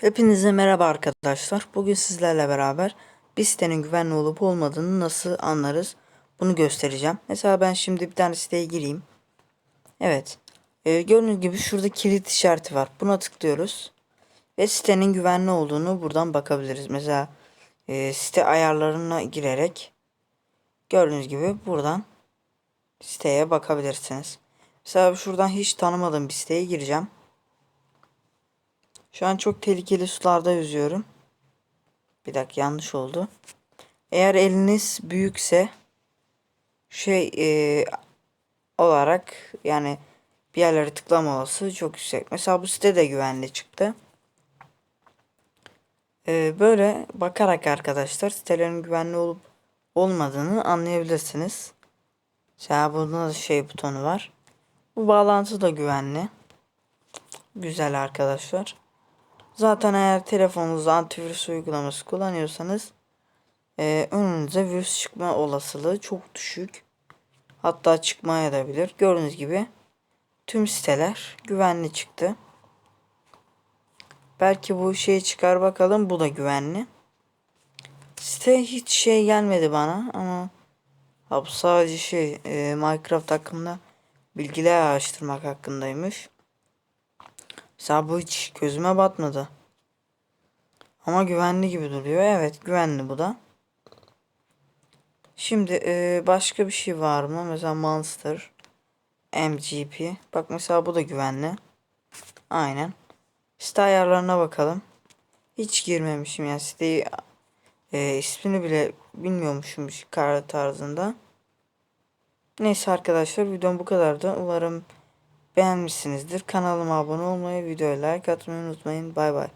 Hepinize merhaba arkadaşlar. Bugün sizlerle beraber bir sitenin güvenli olup olmadığını nasıl anlarız bunu göstereceğim. Mesela ben şimdi bir tane siteye gireyim. Evet. Ee, gördüğünüz gibi şurada kilit işareti var. Buna tıklıyoruz. Ve sitenin güvenli olduğunu buradan bakabiliriz. Mesela e, site ayarlarına girerek gördüğünüz gibi buradan siteye bakabilirsiniz. Mesela şuradan hiç tanımadığım bir siteye gireceğim. Şu an çok tehlikeli sularda yüzüyorum. Bir dakika yanlış oldu. Eğer eliniz büyükse şey e, olarak yani bir yerlere tıklama olasılığı çok yüksek. Mesela bu site de güvenli çıktı. E, böyle bakarak arkadaşlar sitelerin güvenli olup olmadığını anlayabilirsiniz. Mesela bunda da şey butonu var. Bu bağlantı da güvenli. Güzel arkadaşlar. Zaten eğer telefonunuzda antivirüs uygulaması kullanıyorsanız e, önünüze virüs çıkma olasılığı çok düşük. Hatta çıkmaya da bilir. Gördüğünüz gibi tüm siteler güvenli çıktı. Belki bu şeyi çıkar bakalım. Bu da güvenli. Site hiç şey gelmedi bana ama ha, bu sadece şey e, Minecraft hakkında bilgiler araştırmak hakkındaymış. Mesela bu hiç gözüme batmadı. Ama güvenli gibi duruyor. Evet güvenli bu da. Şimdi e, başka bir şey var mı? Mesela Monster. MGP. Bak mesela bu da güvenli. Aynen. Site ayarlarına bakalım. Hiç girmemişim yani siteyi e, ismini bile bilmiyormuşum kar tarzında. Neyse arkadaşlar videom bu kadardı. Umarım beğenmişsinizdir. Kanalıma abone olmayı, videoya like atmayı unutmayın. Bay bay.